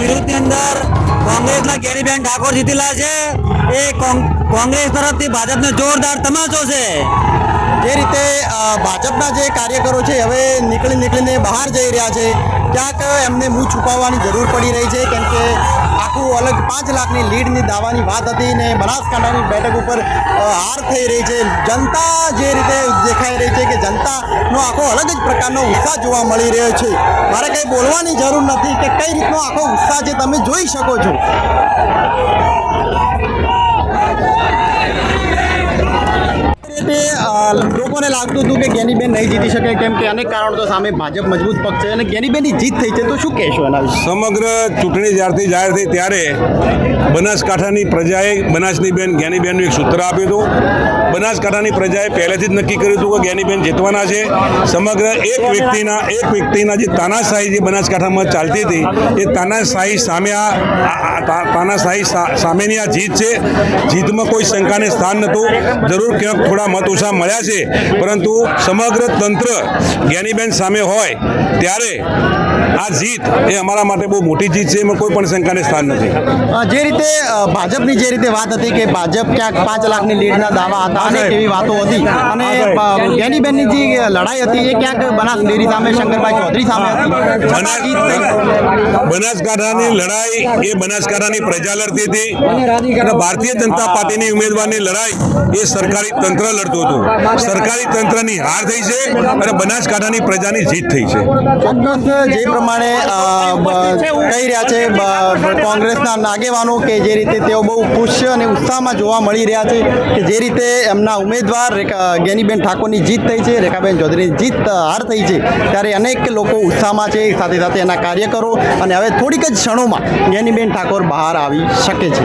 વિરોધની અંદર કોંગ્રેસના ગેરીબેન ઠાકોર જીતેલા છે. એ કોંગ- કોંગ્રેસ તરફથી ભાજપને જોરદાર તમાચો છે. જે રીતે ભાજપના જે કાર્યકરો છે, હવે નીકળી નીકળીને બહાર જઈ રહ્યા છે, ક્યાંક એમને મું છુપાવવાની જરૂર પડી રહી છે, કેમ કે આખું અલગ પાંચ લાખની લીડની દાવાની વાત હતી ને બનાસકાંઠાની બેઠક ઉપર હાર થઈ રહી છે. જનતા જે રીતે દેખાઈ રહી છે કે જનતાનો આખો અલગ જ પ્રકારનો ઉત્સાહ જોવા મળી રહ્યો છે. મારે કંઈ બોલવાની જરૂર નથી કે કઈ રીતનો આખો ઉત્સાહ છે તમે જોઈ શકો છો. લોકોને લાગતું હતું કે ગેનીબેન નહીં જીતી શકે કેમ કે અનેક કારણો સામે ભાજપ મજબૂત પક્ષ છે અને ગેનીબેનની જીત થઈ છે, તો શું કહેશો એના સમગ્ર ચૂંટણી જ્યારથી જાહેર થઈ ત્યારે બનાસકાંઠાની પ્રજાએ બનાસની બેન જ્ઞાનીબેનનું એક સૂત્ર આપ્યું હતું. બનાસકાંઠાની પ્રજાએ પહેલેથી જ નક્કી કર્યું હતું કે જ્ઞાનીબેન જીતવાના છે. સમગ્ર એક વ્યક્તિના એક વ્યક્તિના જે તાનાશાહી જે બનાસકાંઠામાં ચાલતી હતી, એ તાનાશાહી સામે આ તાનાશાહી સામેની આ જીત છે. જીતમાં કોઈ શંકાને સ્થાન નહોતું. જરૂર ક્યાંક થોડા મત ઓછા મળ્યા છે. પરંતુ સમગ્ર તંત્ર જ્ઞાનીબેન સામે હોય ત્યારે આ જીત એ અમારા માટે બહુ મોટી જીત છે એમાં કોઈ પણ શંકાને સ્થાન નથી. જે રીતે ભાજપની જે રીતે વાત હતી કે ભાજપ ક્યાંક પાંચ લાખની લીડના દાવા હતા અને એવી વાતો હતી અને જ્ઞાનીબેનની જે લડાઈ હતી એ ક્યાંક બનાસ ડેરી સામે શંકરભાઈ ચૌધરી સામે હતી. બનાસકાંઠાની લડાઈ એ બનાસકાંઠાની પ્રજા લડતી હતી અને ભારતીય જનતા પાર્ટીની ઉમેદવારની લડાઈ એ સરકારી તંત્ર લડતું હતું. સરકારી તંત્રની હાર થઈ છે અને બનાસકાંઠાની પ્રજાની જીત થઈ છે. જે પ્રમાણે કહી રહ્યા છે કોંગ્રેસના આગેવાનો કે જે રીતે તેઓ બહુ ખુશ અને ઉત્સાહમાં જોવા મળી રહ્યા છે કે જે રીતે એમના ઉમેદવાર ગેનીબેન ઠાકોરની જીત થઈ છે, રેખાબેન ચૌધરીની જીત હાર થઈ છે, ત્યારે અનેક લોકો ઉત્સાહમાં છે, સાથે સાથે એના કાર્યકરો અને હવે થોડીક જ ક્ષણોમાં ગેનીબેન ઠાકોર બહાર આવી શકે છે.